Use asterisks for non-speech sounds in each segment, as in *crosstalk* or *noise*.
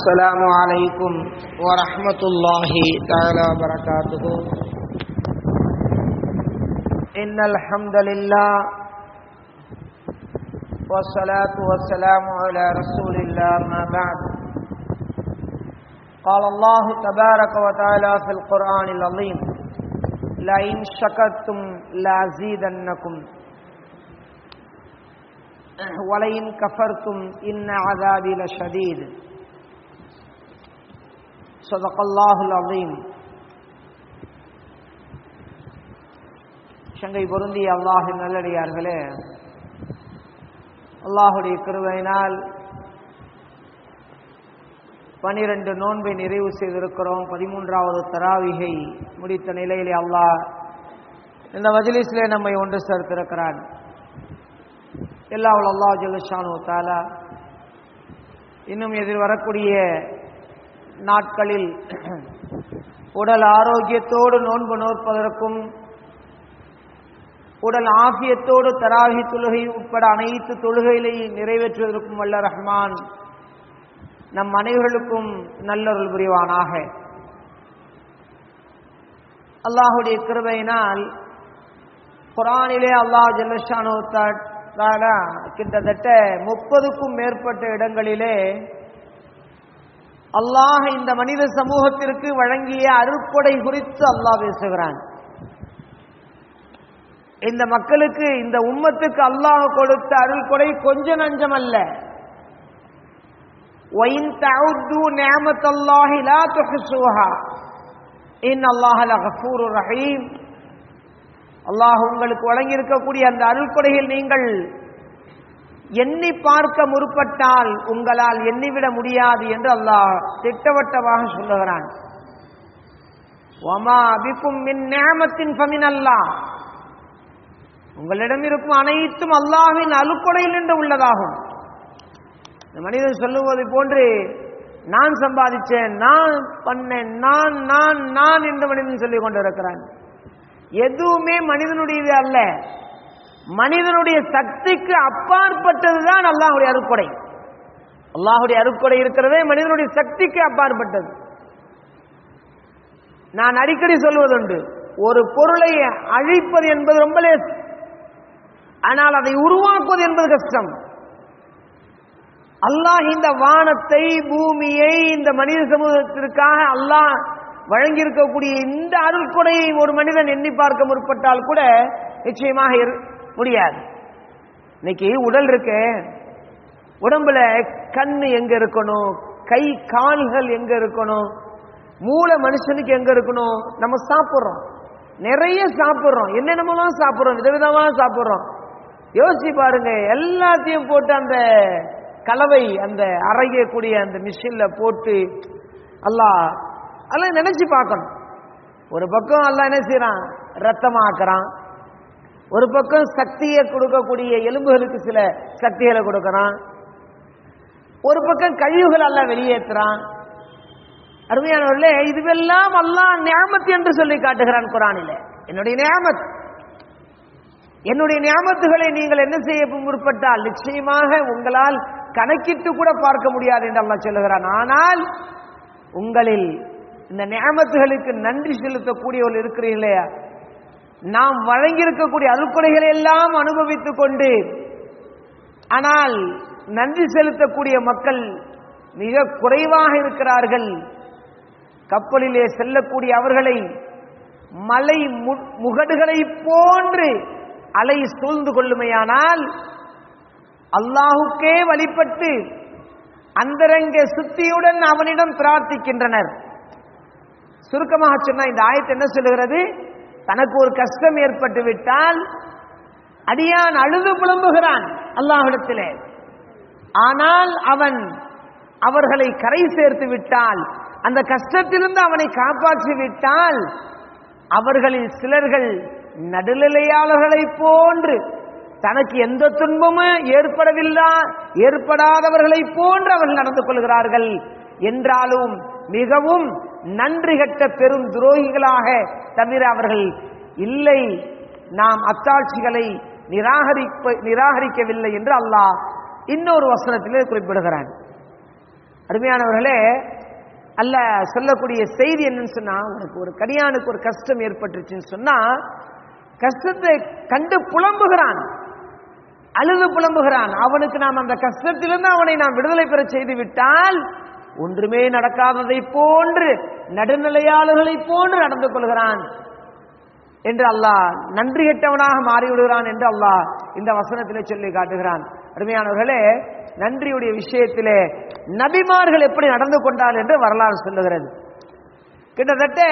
السلام عليكم ورحمة الله تعالى وبركاته. إن الحمد لله والصلاة والسلام على رسول الله ما بعد. قال الله تبارك وتعالى في القرآن العظيم لئن شكرتم لأزيدنكم. ولئن كفرتم إن عذابي لشديد. صدق الله العظيم சங்கை பொருந்திய அல்லாஹின் நல்லடியார்களே அல்லாஹுடைய கிருவையினால் பனிரெண்டு நோன்பை நிறைவு செய்திருக்கிறோம் பதிமூன்றாவது தராவிகை முடித்த நிலையிலே அல்லாஹ் இந்த மஜ்லிஸிலே நம்மை ஒன்று சேர்த்திருக்கிறான் எல்லா அல்லா ஜல்ஷானு தாலா இன்னும் எதிர் வரக்கூடிய நாட்களில் உடல் ஆரோக்கியத்தோடு நோன்பு நோற்பதற்கும் உடல் ஆகியத்தோடு தராகி தொழுகை உட்பட அனைத்து தொழுகைகளையும் நிறைவேற்றுவதற்கும் வல்ல ரஹ்மான் நம் அனைவர்களுக்கும் நல்லொருள் புரிவானாக. அல்லாஹுடைய கிருபையினால் குரானிலே அல்லாஹ் ஜல்லஷானு கிட்டத்தட்ட முப்பதுக்கும் மேற்பட்ட இடங்களிலே அல்லாஹ் இந்த மனித சமூகத்திற்கு வழங்கிய அருட்கொடை குறித்து அல்லாஹ் பேசுகிறான். இந்த மக்களுக்கு இந்த உண்மத்துக்கு அல்லாஹ் கொடுத்த அருள்கொடை கொஞ்ச நஞ்சம் அல்ல. அல்லாஹ் உங்களுக்கு வழங்கியிருக்கக்கூடிய அந்த அருள்கொடையில் நீங்கள் எண்ணி பார்க்க முற்பட்டால் உங்களால் எண்ணிவிட முடியாது என்று அல்லாஹ் திட்டவட்டமாக சொல்லுகிறான். ஒமா அபிக்கும் மின் நேமத்தின் பமின் அல்லாஹ் உங்களிடம் இருக்கும் அனைத்தும் அல்லாஹின் அலுக்கொடையில் நின்று உள்ளதாகும். இந்த மனிதன் சொல்லுவது போன்று நான் சம்பாதிச்சேன் நான் பண்ணேன் நான் நான் நான் என்று மனிதன் சொல்லிக் கொண்டிருக்கிறான். எதுவுமே மனிதனுடையது அல்ல. மனிதனுடைய சக்திக்கு அப்பாற்பட்டதுதான் அல்லாஹுடைய அருக்கொடை அல்லாஹுடைய அருக்கொடை இருக்கிறதே மனிதனுடைய சக்திக்கு அப்பாற்பட்டது. நான் அடிக்கடி சொல்வதுண்டு ஒரு பொருளை அழிப்பது என்பது ரொம்ப லேஸ் ஆனால் அதை உருவாக்குவது என்பது கஷ்டம். அல்லாஹ் இந்த வானத்தை பூமியை இந்த மனித சமூகத்திற்காக அல்லாஹ் வழங்கியிருக்கக்கூடிய இந்த அருள்கொடையை ஒரு மனிதன் எண்ணி பார்க்க முற்பட்டால் கூட நிச்சயமாக முடியாது. இன்னைக்கு உடல் இருக்கு. உடம்புல கண்ணு எங்க இருக்கணும்? கை கால்கள் எங்க இருக்கணும்? மூளை மனுஷனுக்கு எங்க இருக்கணும்? நம்ம சாப்பிட்றோம். நிறைய சாப்பிட்றோம். என்னென்னமெல்லாம் சாப்பிட்றோம்? விதவிதமா சாப்பிட்றோம். யோசிச்சு பாருங்க. எல்லாத்தையும் போட்டு அந்த கலவை அந்த அரையக்கூடிய அந்த மிஷின்ல போட்டு அல்லா அதெல்லாம் நினைச்சு பார்க்கணும். ஒரு பக்கம் அல்லா என்ன செய்யறான் ரத்தமாக்குறான். ஒரு பக்கம் சக்தியை கொடுக்கக்கூடிய எலும்புகளுக்கு சில சக்திகளை கொடுக்கறான். ஒரு பக்கம் கழிவுகள் அல்ல வெளியேற்றுறான் அருமையானவர்களே இதுவெல்லாம் அல்லாஹ் நியாமத்து என்று சொல்லி காட்டுகிறான் குரானில. என்னுடைய நியாமத். என்னுடைய நியாமத்துகளை நீங்கள் என்ன செய்ய முற்பட்டால் நிச்சயமாக உங்களால் கணக்கிட்டு கூட பார்க்க முடியாது என்று அல்லாஹ் சொல்லுகிறான். ஆனால் உங்களில் இந்த நியமத்துகளுக்கு நன்றி செலுத்தக்கூடியவர்கள் இருக்கிறீங்களே நாம் வழங்கியிருக்கக்கூடிய அருட்கொடைகளை எல்லாம் அனுபவித்துக் கொண்டு ஆனால் நன்றி செலுத்தக்கூடிய மக்கள் மிக குறைவாக இருக்கிறார்கள். கப்பலிலே செல்லக்கூடிய அவர்களை மலை முகடுகளை போன்று அலை சூழ்ந்து கொள்ளுமையானால் அல்லாஹுக்கே வழிபட்டு அந்தரங்க சுத்தியுடன் அவனிடம் பிரார்த்திக்கின்றனர். சுருக்கமாக சொன்னால் இந்த ஆயத்தை என்ன சொல்லுகிறது? தனக்கு ஒரு கஷ்டம் ஏற்பட்டு விட்டால் அடியான் அழுது புலம்புகிறான் அல்லாஹிடத்திலே ஆனால் அவன் அவர்களை கரை சேர்த்து விட்டால் அந்த கஷ்டத்திலிருந்து அவனை காப்பாற்றி விட்டால் அவர்களில் சிலர்கள் நடுநிலையாளர்களை போன்று தனக்கு எந்த துன்பமும் ஏற்படவில்லை ஏற்படாதவர்களை போன்று அவர்கள் நடந்து கொள்கிறார்கள். என்றாலும் மிகவும் நன்றி கட்ட பெரும் துரோகிகளாக தவிர அவர்கள் இல்லை. நாம் அத்தாட்சிகளை நிராகரிப்ப நிராகரிக்கவில்லை என்று அல்லாஹ் இன்னொரு வசனத்திலே குறிப்பிடுகிறான். அருமையானவர்களே அல்ல சொல்லக்கூடிய செய்தி என்னன்னு சொன்னா உனக்கு ஒரு கடியானுக்கு ஒரு கஷ்டம் ஏற்பட்டுச்சுன்னு சொன்னா கஷ்டத்தை கண்டு புலம்புகிறான். அழுது புலம்புகிறான். அவனுக்கு நாம் அந்த கஷ்டத்திலிருந்து அவனை நாம் விடுதலை பெற செய்து விட்டால் ஒன்றுமே நடக்காததை போன்று நடுநிலையாளர்களை போன்று நடந்து கொள்கிறான் என்று அல்லாஹ் நன்றி கெட்டவனாக மாறிவிடுகிறான் என்று அல்லாஹ் இந்த வசனத்திலே சொல்லி காட்டுகிறான். அருமையானவர்களே நன்றியுடைய விஷயத்திலே நபிமார்கள் எப்படி நடந்து கொண்டார் என்று வரலாறு சொல்லுகிறது. கிட்டத்தட்ட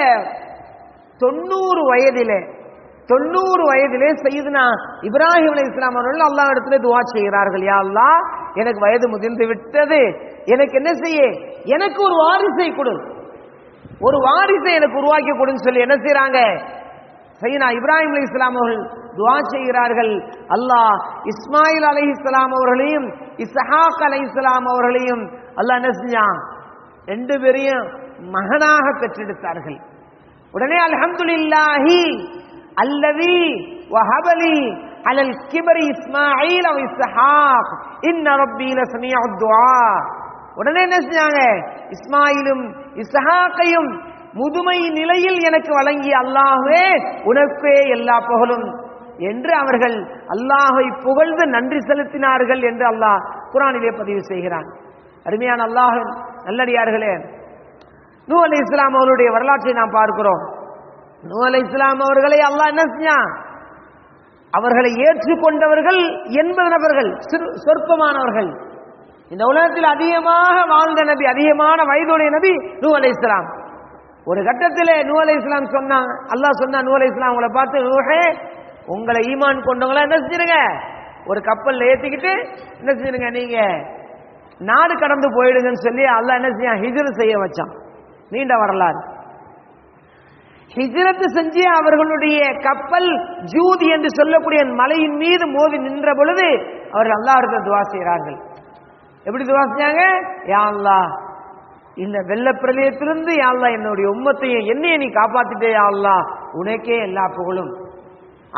தொண்ணூறு வயதிலே தொண்ணூறு வயதிலே செய்துனா இப்ராஹிம் அலி இஸ்லாம் அவர்கள் அல்லா இடத்துல துவா செய்கிறார்கள். யா எனக்கு வயது முதிர்ந்து விட்டது. எனக்கு என்ன செய்ய? எனக்கு ஒரு வாரிசை கொடு. ஒரு வாரிசை எனக்கு உருவாக்கி கொடுன்னு சொல்லி என்ன செய்யறாங்க சைனா இப்ராஹிம் அலி இஸ்லாம் அவர்கள் துவா செய்கிறார்கள். அல்லாஹ் இஸ்மாயில் அலி இஸ்லாம் அவர்களையும் இஸ்ஹாக் அலை இஸ்லாம் அவர்களையும் அல்லாஹ் என்ன செஞ்சான்? ரெண்டு பேரையும் மகனாக பெற்றெடுத்தார்கள். உடனே அல்ஹம்துலில்லாஹி அல்லதி வஹபலி அலல் கிபரி இஸ்மாயில் அவ இஸ்ஹாக். இன்ன ரப்பி லசமியு துஆ உடனே என்ன செஞ்சாங்க? இஸ்மாயிலும் இசஹாக்கையும் முதுமை நிலையில் எனக்கு வழங்கிய அல்லாஹே உனக்கே எல்லா புகழும் என்று அவர்கள் அல்லாஹை புகழ்ந்து நன்றி செலுத்தினார்கள் என்று அல்லாஹ் குரானிலே பதிவு செய்கிறான். அருமையான அல்லாஹ் நல்லடியார்களே நூ அலி இஸ்லாம் அவருடைய வரலாற்றை நாம் பார்க்கிறோம். நூ அலி இஸ்லாம் அவர்களை அல்லாஹ் என்ன செஞ்சான்? அவர்களை ஏற்றுக்கொண்டவர்கள் எண்பது நபர்கள் சிறு- சொற்பமானவர்கள். இந்த உலகத்தில் அதிகமாக வாழ்ந்த நபி அதிகமான வயதுடைய நபி நூ அலை இஸ்லாம். ஒரு கட்டத்தில் நூ அலை இஸ்லாம் சொன்னான் அல்லாஹ் சொன்னா நூ அலை இஸ்லாம் உங்களை பார்த்து நூஹே உங்களை ஈமான் கொண்டவங்களா என்ன செஞ்சிருங்க ஒரு கப்பல்ல ஏத்திக்கிட்டு என்ன செஞ்சிருங்க நீங்க நாடு கடந்து போயிடுங்கன்னு சொல்லி அல்லாஹ் என்ன செய்ய ஹிஜ்ரத் செய்ய வச்சான். நீண்ட வரலாறு. ஹிஜ்ரத் செஞ்சு அவர்களுடைய கப்பல் ஜூதி என்று சொல்லக்கூடிய மலையின் மீது மோதி நின்ற பொழுது அவர்கள் அல்லாஹ் துவா செய்கிறார்கள். எப்படி துவா செஞ்சாங்க? யா அல்லாஹ் இந்த வெள்ள பிரளயத்திலிருந்து யா அல்லாஹ் என்னுடைய உம்மத்தையும் என்னைய நீ காப்பாத்திட்டே யாழ்லா உனக்கே எல்லா புகழும்.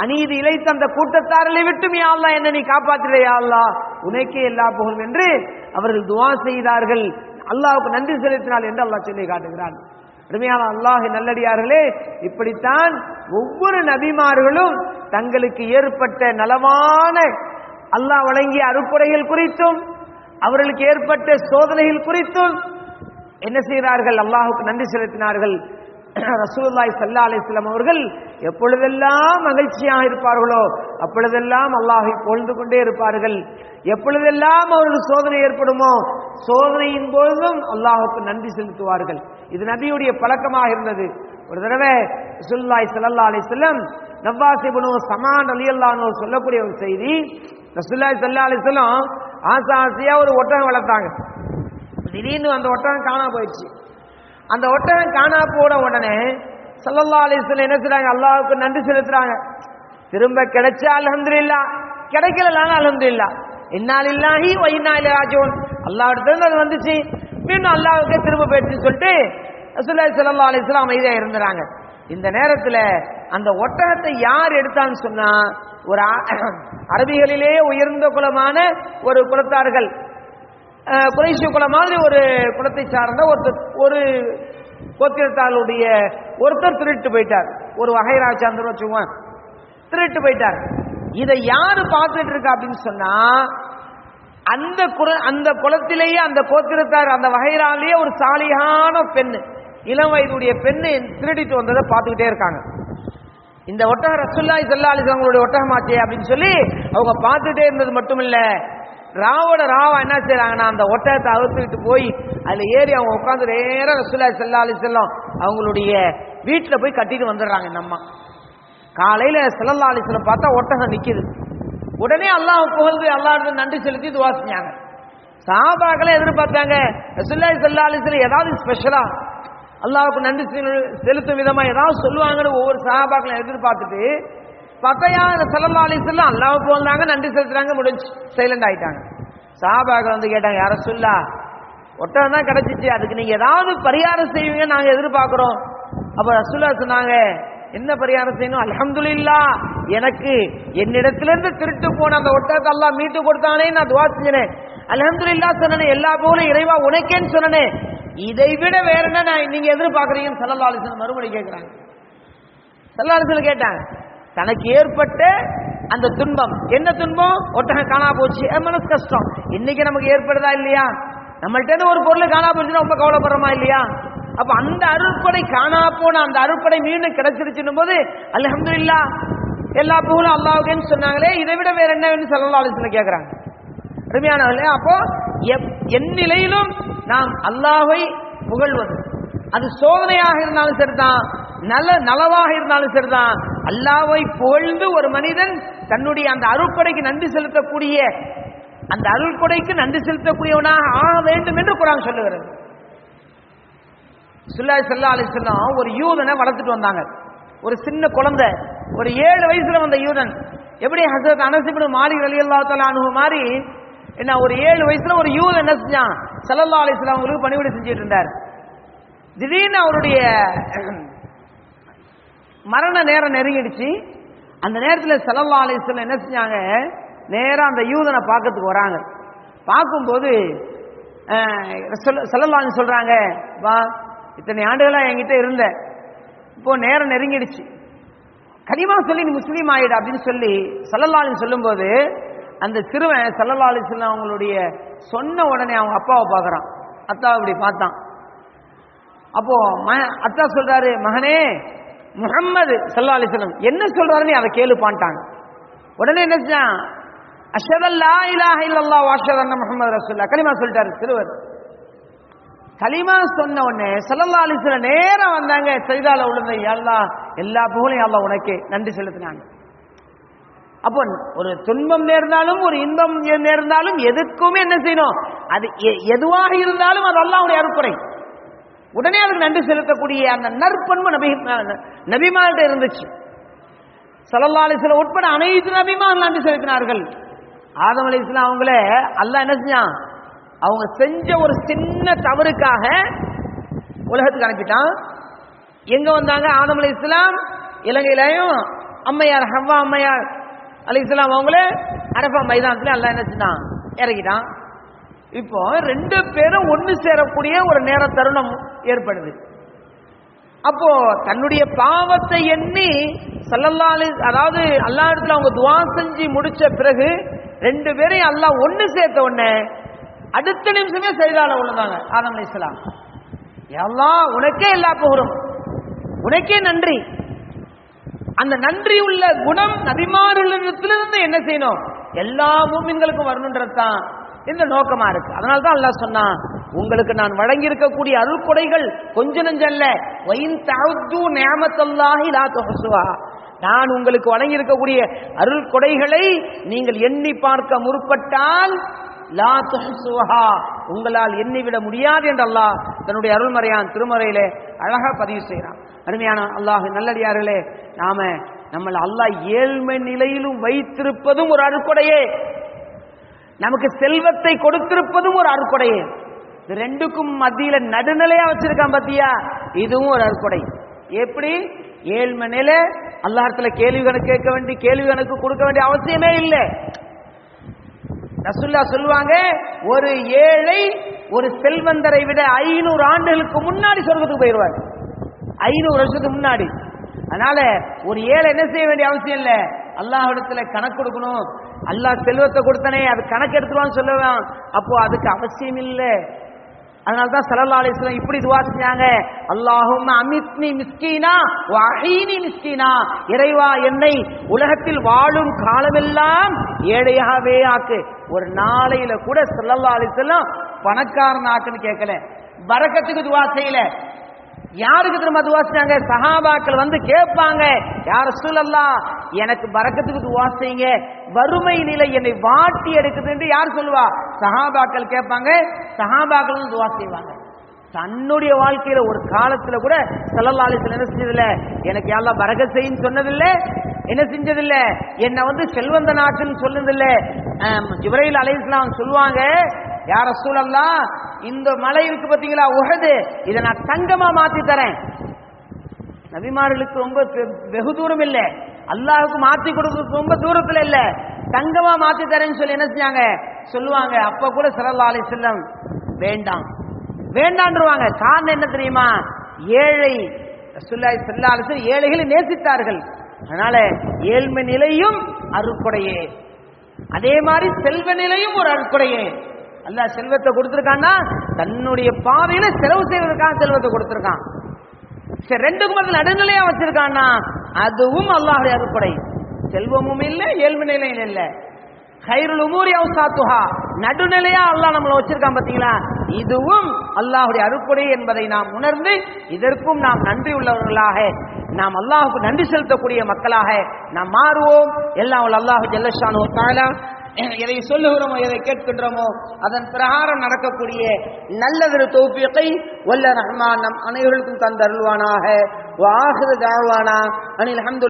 அநீதி இழைத்த அந்த கூட்டத்தாரலை விட்டும் யாழ்லா என்ன என்னை நீ காப்பாத்திட்டே யாழ்லா உனக்கே எல்லா புகழும் என்று அவர்கள் துவா செய்தார்கள். அல்லாவுக்கு நன்றி செலுத்தினால் என்று அல்லாஹ் சொல்லி காட்டுகிறான். அருமையான அல்லாஹ் நல்லடியார்களே இப்படித்தான் ஒவ்வொரு நபிமார்களும் தங்களுக்கு ஏற்பட்ட நலமான அல்லாஹ் வழங்கிய அறுப்புரைகள் குறித்தும் அவர்களுக்கு ஏற்பட்ட சோதனைகள் குறித்தும் என்ன செய்கிறார்கள்? அல்லாஹுக்கு நன்றி செலுத்தினார்கள். ரசூல்லாய் சல்லா அலிஸ்லாம் அவர்கள் எப்பொழுதெல்லாம் மகிழ்ச்சியாக இருப்பார்களோ அப்பொழுதெல்லாம் அல்லாஹை பொழுது கொண்டே இருப்பார்கள். எப்பொழுதெல்லாம் அவர்கள் சோதனை ஏற்படுமோ சோதனையின் போதும் அல்லாஹுக்கு நன்றி செலுத்துவார்கள். இது நபியுடைய பழக்கமாக இருந்தது. ஒரு தடவை ரசூல்லாய் சல்லா அலைஹி நவ்வாசிபனோ நவாஸ் சமான் அலி அன்ஹு சொல்லக்கூடிய ஒரு செய்தி ரசூல்லாய் சல்லா அலிஸ்லாம் ஆசை ஆசையா ஒரு ஒட்டகம் வளர்த்தாங்க. திடீர்னு அந்த ஒட்டகம் காணாம போயிடுச்சு. அந்த ஒட்டகம் காணா போன உடனே சல்லல்லா அலிஸ்ல என்ன செய்றாங்க? அல்லாவுக்கு நன்றி செலுத்துறாங்க. திரும்ப கிடைச்சா அல்ஹம்துலில்லாஹ் கிடைக்கலனாலும் அல்ஹம்துலில்லாஹ் இன்னா லில்லாஹி வ இன்னா இலைஹி ராஜோன் அல்லாஹ் இடத்துல அது வந்துச்சு. மீண்டும் அல்லாவுக்கே திரும்ப போயிடுச்சுன்னு சொல்லிட்டு ரசூலுல்லாஹி ஸல்லல்லாஹு அலைஹி அமைதியாக அமைதியா இந்த நேரத்துல அந்த ஒட்டகத்தை யார் எடுத்தான்னு சொன்னா ஒரு *clears throat* அரபிகளிலே உயர்ந்த குலமான ஒரு குலத்தார்கள். குறைசி குலம் மாதிரி ஒரு குலத்தை சார்ந்த ஒருத்தர் ஒரு கோத்திரத்தாளுடைய ஒருத்தர் திருட்டு போயிட்டார். ஒரு வகைரா சார்ந்தர் வச்சுக்குவோம் திருட்டு போயிட்டார். இதை யாரு பார்த்துட்டு இருக்கா அப்படின்னு சொன்னா அந்த குல அந்த குலத்திலேயே அந்த கோத்திரத்தார் அந்த வகைராலேயே ஒரு சாலியான பெண் இளம் வயதுடைய பெண்ணு திருடிட்டு வந்ததை பார்த்துக்கிட்டே இருக்காங்க. இந்த ஒட்டக ரசுல்லாய் செல்லாலி அவங்களுடைய ஒட்டகமாச்சே அப்படின்னு சொல்லி அவங்க பார்த்துட்டே இருந்தது மட்டும் இல்லை ராவோட ராவா என்ன செய்யறாங்கன்னா அந்த ஒட்டகத்தை அவுத்துக்கிட்டு போய் அதுல ஏறி அவங்க உட்காந்து நேரம் ரசுல்லாய் செல்லாலி செல்லம் அவங்களுடைய வீட்டில் போய் கட்டிட்டு வந்துடுறாங்க இந்த அம்மா. காலையில செல்லல்லா அலிஸ்லம் பார்த்தா ஒட்டகம் நிக்குது. உடனே அல்லாஹ் புகழ்ந்து அல்லாஹ் நன்றி செலுத்தி துவா செஞ்சாங்க. எதிர்பார்த்தாங்க ரசுல்லாய் ஸல்லல்லாஹு அலைஹி ஏதாவது ஸ்பெஷலா அல்லாவுக்கு நன்றி செலுத்தும் விதமா ஏதாவது சொல்லுவாங்கன்னு ஒவ்வொரு சகாபாக்களை எதிர்பார்த்துட்டு பத்தையா ஸல்லல்லாஹு அலைஹி வஸல்லம் அல்லாஹ் புகழ்ந்தாங்க நன்றி செலுத்துறாங்க முடிஞ்சு சைலண்ட் ஆயிட்டாங்க. சகாபாக்கள் வந்து கேட்டாங்க யார சொல்லா ஒட்டகம் தான் கிடைச்சிச்சு அதுக்கு நீங்க ஏதாவது பரிகாரம் செய்வீங்க நாங்க எதிர்பார்க்கிறோம். அப்ப ரசுல்லா சொன்னாங்க என்ன பரிகாரம் செய்யணும்? அல்ஹம்துலில்லாஹ் எனக்கு என்னிடத்திலிருந்து திருட்டு போன அந்த ஒட்டகத்தை எல்லாம் மீட்டு கொடுத்தானே நான் துவா செஞ்சேன். அல்ஹம்துலில்லாஹ் சொன்னேன் எல்லா புகழும் இறைவா உனக்கேன்னு சொன்னனே. இதை விட வேற என்ன நான் நீங்க எதிர்பார்க்கறீங்கன்னு ஸல்லல்லாஹு மறுபடி கேட்கிறாங்க ஸல்லல்லாஹு கேட்டாங்க தனக்கு ஏற்பட்ட அந்த துன்பம் என்ன துன்பம்? ஒட்டகம் காணா போச்சு. மனசு கஷ்டம். இன்னைக்கு நமக்கு ஏற்படுதா இல்லையா? நம்மள்ட்ட ஒரு பொருள் காணா போச்சுன்னா ரொம்ப கவலைப்படுறோமா இல்லையா? அப்ப அந்த அருட்படை காணா போன அந்த அருட்படை மீண்டும் கிடைச்சிருச்சுன்னும் போது அல்ஹம்துலில்லாஹ் எல்லா புகழும் அல்லாவுக்குன்னு சொன்னாங்களே இதை விட வேற என்ன வேணும் ஸல்லல்லாஹு அலைஹி வஸல்லம் அருமையானவர்களே அப்போ எப்- எந்நிலையிலும் நாம் அல்லாஹை புகழ்வது. அது சோதனையாக இருந்தாலும் சரிதான் நல்ல நலவாக இருந்தாலும் சரிதான். அல்லாவை புகழ்ந்து ஒரு மனிதன் தன்னுடைய அந்த அருட்கொடைக்கு நன்றி செலுத்தக்கூடிய அந்த அருள்கொடைக்கு நன்றி செலுத்தக்கூடியவனாக ஆக வேண்டும் என்று குரான் சொல்லுகிறது. சுல்லாய் சல்லா அலிஸ்லாம் ஒரு யூதனை வளர்த்துட்டு வந்தாங்க. ஒரு சின்ன குழந்தை ஒரு ஏழு வயசுல வந்த யூதன். எப்படி ஹசரத் அனசிபின் மாலிக் அலி அல்லா அனுகு மாதிரி என்ன ஒரு ஏழு வயசுல ஒரு யூதன் என்ன செஞ்சான்? சல்லல்லா அலிஸ்லாம் அவங்களுக்கு பணிவிடை செஞ்சுட்டு இருந்தார். திடீர்னு அவருடைய மரண நேரம் நெருங்கிடுச்சு. அந்த நேரத்தில் சல்லல்லா அலிஸ்லாம் என்ன செஞ்சாங்க? நேராக அந்த யூதனை பார்க்கறதுக்கு வராங்க. பார்க்கும்போது சல்லல்லான்னு சொல்றாங்க வா இத்தனை ஆண்டுகளாக என்கிட்ட இருந்த. இப்போ நேரம் நெருங்கிடுச்சு. கனிமா சொல்லி நீ முஸ்லீம் ஆயிடு அப்படின்னு சொல்லி சல்லல்லாலின் சொல்லும்போது அந்த சிறுவன் சல்லல்லாலி அவங்களுடைய சொன்ன உடனே அவங்க அப்பாவை பார்க்குறான். அத்தாவை இப்படி பார்த்தான். அப்போ ம- அத்தா சொல்றாரு மகனே முகம்மது சல்லா என்ன சொல்றாருன்னு அதை கேளுப்பான்ட்டாங்க உடனே என்ன செஞ்சான்? அஷதல்லா இலாஹ இல்லல்லா வாஷத் முகமது ரசுல்லா களிமா சொல்லிட்டாரு சிறுவர். கலிமா சொன்ன உடனே சல்லல்லா நேரம் வந்தாங்க செய்தால விழுந்த எல்லா எல்லா புகழையும் அல்லாஹ் உனக்கே நன்றி செலுத்தினாங்க அப்போ ஒரு துன்பம் நேர்ந்தாலும் ஒரு இன்பம் நேர்ந்தாலும் எதுக்குமே என்ன செய்யணும்? அது எ- எதுவாக இருந்தாலும் அது அல்லாவுடைய அறுப்புரை உடனே அதுக்கு நன்றி செலுத்தக்கூடிய அந்த நற்பண்பு நபி நபிமார்கிட்ட இருந்துச்சு. சல்லல்லா அலிஸ்லாம் உட்பட அனைத்து நபிமார் நன்றி செலுத்தினார்கள். ஆதம் அலிஸ்லாம் அவங்கள அல்லாஹ் என்ன செஞ்சான்? அவங்க செஞ்ச ஒரு சின்ன தவறுக்காக உலகத்துக்கு அனுப்பிட்டான். எங்க வந்தாங்க? ஆதம் அலி இஸ்லாம் இலங்கையிலையும் அம்மையார் ஹவ்வா அம்மையார் அலி இஸ்லாம் அவங்கள அரபா மைதானத்தில் எல்லாம் என்ன செஞ்சான்? இறங்கிட்டான். இப்போ ரெண்டு பேரும் ஒன்று சேரக்கூடிய ஒரு நேர தருணம் ஏற்படுது. அப்போ தன்னுடைய பாவத்தை எண்ணி சல்லல்லாலி அதாவது அல்லா இடத்துல அவங்க துவா செஞ்சு முடிச்ச பிறகு ரெண்டு பேரையும் அல்லாஹ் ஒன்று சேர்த்த உடனே அடுத்த நிமிஷமே செய்தால உள்ளதாங்க ஆதம் அலைஹிஸ்ஸலாம் எல்லாம் உனக்கே எல்லா புகழும். உனக்கே நன்றி. அந்த நன்றி உள்ள குணம் நபிமாரிடத்திலிருந்து என்ன செய்யணும்? எல்லா மூமின்களுக்கும் வரணுன்றது தான் இந்த நோக்கமா இருக்கு. அதனால தான் அல்லாஹ் சொன்னான் உங்களுக்கு நான் வழங்கி இருக்கக்கூடிய அருள் கொடைகள் கொஞ்ச நஞ்சல்ல. வயின் தஅது நிஅமத்தல்லாஹி லா துஹசுவா. நான் உங்களுக்கு வழங்கி இருக்கக்கூடிய அருள் கொடைகளை நீங்கள் எண்ணி பார்க்க முற்பட்டால் லா துஹசுவா. உங்களால் எண்ணிவிட முடியாது என்று அல்லாஹ் தன்னுடைய அருள்மறையான் திருமறையிலே அழகா பதிவு செய்கிறான். அருமையான அல்லாஹ் நல்லடியார்களே நாம நம்மள அல்லாஹ் ஏழ்மை நிலையிலும் வைத்திருப்பதும் ஒரு அறுக்குடையே. நமக்கு செல்வத்தை கொடுத்திருப்பதும் ஒரு அறுக்குடையே. இது ரெண்டுக்கும் மத்தியில நடுநிலையா வச்சிருக்கான் பாத்தியா? இதுவும் ஒரு அறுக்குடை. எப்படி? ஏழ்மை நிலை அல்லாஹத்துல கேள்வி கணக்கு கேட்க வேண்டிய கேள்வி கணக்கு கொடுக்க வேண்டிய அவசியமே இல்லை. ரசுல்லா சொல்லுவாங்க ஒரு ஏழை ஒரு செல்வந்தரை விட ஐநூறு ஆண்டுகளுக்கு முன்னாடி சொர்க்கத்துக்கு போயிடுவார் ஐநூறு வருஷத்துக்கு முன்னாடி. அதனால ஒரு ஏழை என்ன செய்ய வேண்டிய அவசியம் இல்ல? அல்லாஹிடத்துல கணக்கு கொடுக்கணும். அல்லாஹ் செல்வத்தை கொடுத்தனே அது கணக்கு எடுத்துருவான்னு சொல்லுவான் அப்போ அதுக்கு அவசியம் இல்லை. அதனாலதான் தான் அலிஸ்லாம் இப்படி துவா செஞ்சாங்க. அல்லாஹும் அமித்னி மிஸ்கீனா வஹீனி மிஸ்கீனா. இறைவா என்னை உலகத்தில் வாழும் காலமெல்லாம் ஏழையாகவே ஆக்கு. ஒரு நாளையில கூட சல்லல்லா அலிஸ்லாம் பணக்காரன் ஆக்குன்னு கேட்கல வரக்கத்துக்கு துவா செய்யல. யாருக்கு திரும்ப துவா செஞ்சாங்க? சஹாபாக்கள் வந்து கேட்பாங்க. யார் சூழல்லா எனக்கு பரக்கத்துக்கு துவா செய்யுங்க. வறுமை நிலை என்னை வாட்டி எடுக்குதுன்னு யார் சொல்லுவா? சஹாபாக்கள் கேட்பாங்க. சஹாபாக்கள் வந்து துவா செய்வாங்க. தன்னுடைய வாழ்க்கையில ஒரு காலத்துல கூட செல்லல்லாலிசல் என்ன செஞ்சதில்ல? எனக்கு யாரெல்லாம் பரக செய்யும் சொன்னதில்ல. என்ன செஞ்சதில்ல? என்னை வந்து செல்வந்த நாட்டுன்னு சொன்னதில்லை. ஜிப்ரைல் அலைஹிஸ்ஸலாம் சொல்லுவாங்க யார சூழல்லாம் இந்த மலை இருக்கு பாத்தீங்களா உகது. இதை நான் தங்கமா மாத்தி தரேன். நபிமார்களுக்கு ரொம்ப பெ- வெகு தூரம் இல்லை. அல்லாஹுக்கு மாத்தி கொடுக்கறதுக்கு ரொம்ப தூரத்துல இல்ல. தங்கமா மாத்தி தரேன்னு சொல்லி என்ன செஞ்சாங்க? சொல்லுவாங்க அப்ப கூட சல்லா அலி செல்லம் வேண்டாம். வேண்டான்றுவாங்க. காரணம் என்ன தெரியுமா? ஏழை ரசூலுல்லாஹி ஸல்லல்லாஹு ஏழைகளை நேசித்தார்கள். அதனால ஏழ்மை நிலையும் அருக்குடையே அதே மாதிரி செல்வ நிலையும் ஒரு அருக்குடையே அல்ல செல்வத்தை கொடுத்திருக்கான்னா தன்னுடைய பாதையில செலவு செய்வதற்காக செல்வத்தை கொடுத்திருக்கான். சரி ரெண்டுக்கும் பதில் நடுநிலையா வச்சிருக்கான்னா அதுவும் அல்லாஹுடைய அறுப்படை செல்வமும் இல்லை ஏழ்மை நிலையும் இல்லை. ஹைருல் உமூரி அவுசாத்துஹா. நடுநிலையா அல்லாஹ் நம்மளை வச்சிருக்கான் பாத்தீங்களா? இதுவும் அல்லாஹுடைய அருட்கொடை என்பதை நாம் உணர்ந்து இதற்கும் நாம் நன்றி உள்ளவர்களாக நாம் அல்லாஹுக்கு நன்றி செலுத்தக்கூடிய மக்களாக நாம் மாறுவோம். எல்லாம் அல்லாஹு அல்லாஹ் தாலா *clears throat* எதை சொல்லுகிறோமோ எதை கேட்கின்றோமோ அதன் பிரகாரம் நடக்கக்கூடிய நல்லதொரு தோப்பியத்தை வல்ல ரஹ்மான் நம் அனைவருக்கும் தந்தருள்வானாக. வாகுது தாழ்வானா அனில் அஹமது